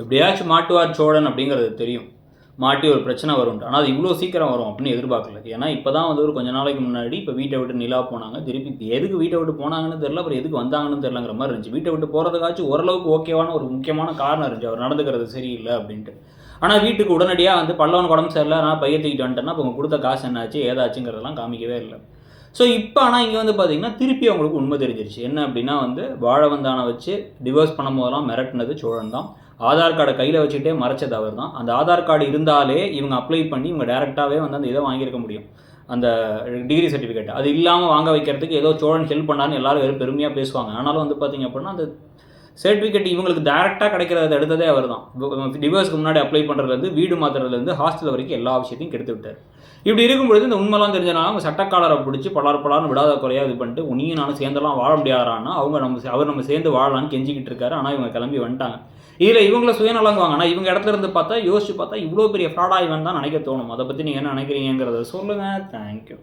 எப்படியாச்சும் மாட்டுவார் சோழன் அப்படிங்கிறது தெரியும். மாட்டி ஒரு பிரச்சனை வரும் ஆனால் அது இவ்வளோ சீக்கிரம் வரும் அப்படின்னு எதிர்பார்க்கல. ஏன்னா இப்போ தான் வந்து ஒரு கொஞ்ச நாளைக்கு முன்னாடி இப்போ வீட்டை விட்டு நிலா போனாங்க. திருப்பி எதுக்கு வீட்டை விட்டு போனாங்கன்னு தெரியல. அப்புறம் எதுக்கு வந்தாங்கன்னு தெரியலங்கிற மாதிரி இருந்துச்சு. வீட்டை விட்டு போகிறதுக்காச்சும் ஓரளவுக்கு ஓகேவான ஒரு முக்கியமான காரணம் இருந்துச்சு. அவர் நடந்துக்கிறது சரியில்லை அப்படின்ட்டு. ஆனால் வீட்டுக்கு உடனடியாக வந்து பல்லவன் உடம்பு சரியில்லை நான் பைய தூக்கிட்டு வந்துட்டேன்னா இப்போ கொடுத்த காசு என்னாச்சு ஏதாச்சுங்கிறதெல்லாம் காமிக்கவே இல்லை. ஸோ இப்போ ஆனால் இங்கே வந்து பார்த்தீங்கன்னா திருப்பி அவங்களுக்கு உண்மை தெரிஞ்சிருச்சு. என்ன அப்படின்னா வந்து வாழவந்தானை வச்சு டிவோர்ஸ் பண்ணும் போதெல்லாம் மிரட்டினது சோழன் தான் ஆதார் கார்டை கையில் வச்சுக்கிட்டே மறைச்சது அவர் தான் அந்த ஆதார் கார்டு இருந்தாலே இவங்க அப்ளை பண்ணி இவங்க டேரெக்டாகவே வந்து அந்த இதை வாங்கியிருக்க முடியும். அந்த டிகிரி சர்டிஃபிகேட் அது இல்லாமல் வாங்க வைக்கிறதுக்கு ஏதோ சோழன் ஹெல்ப் பண்ணான்னு எல்லாரும் வெறும் பெருமையாக பேசுவாங்க. ஆனாலும் வந்து பார்த்தீங்க அப்படின்னா அந்த சர்டிஃபிகேட் இவங்களுக்கு டேரெக்டாக கிடைக்கிறத எடுத்ததே அவர் தான் டிவோர்ஸ்க்கு முன்னாடி அப்ளை பண்ணுறதுலேருந்து வீடு மாற்றுறதுலேருந்து ஹாஸ்டல் வரைக்கும் எல்லா விஷயத்தையும் கெடுத்து விட்டார். இப்படி இருக்கும்பொழுது இந்த உண்மைலாம் தெரிஞ்சனால அவங்க சட்டக்காலரை பிடிச்சி பலார் பலார்னு விடாத குறையாக இது பண்ணிட்டு உனியும் நானும் சேர்ந்தெல்லாம் வாழ முடியாதான்னா அவங்க நம்ம அவர் நம்ம சேர்ந்து வாழலாம்னு கெஞ்சிக்கிட்டு இருக்காரு. ஆனால் இவங்க கிளம்பி வந்துட்டாங்க. இதில் இவங்கள சுயநலங்குவாங்க ஆனால் இவங்க இடத்துல இருந்து பார்த்தா யோசிச்சு பார்த்தா இவ்வளோ பெரிய ஃப்ராடாக இவன் தான் நினைக்க தோணும். அதை பற்றி நீங்கள் என்ன நினைக்கிறீங்கிறத சொல்லுங்கள் தேங்க்யூ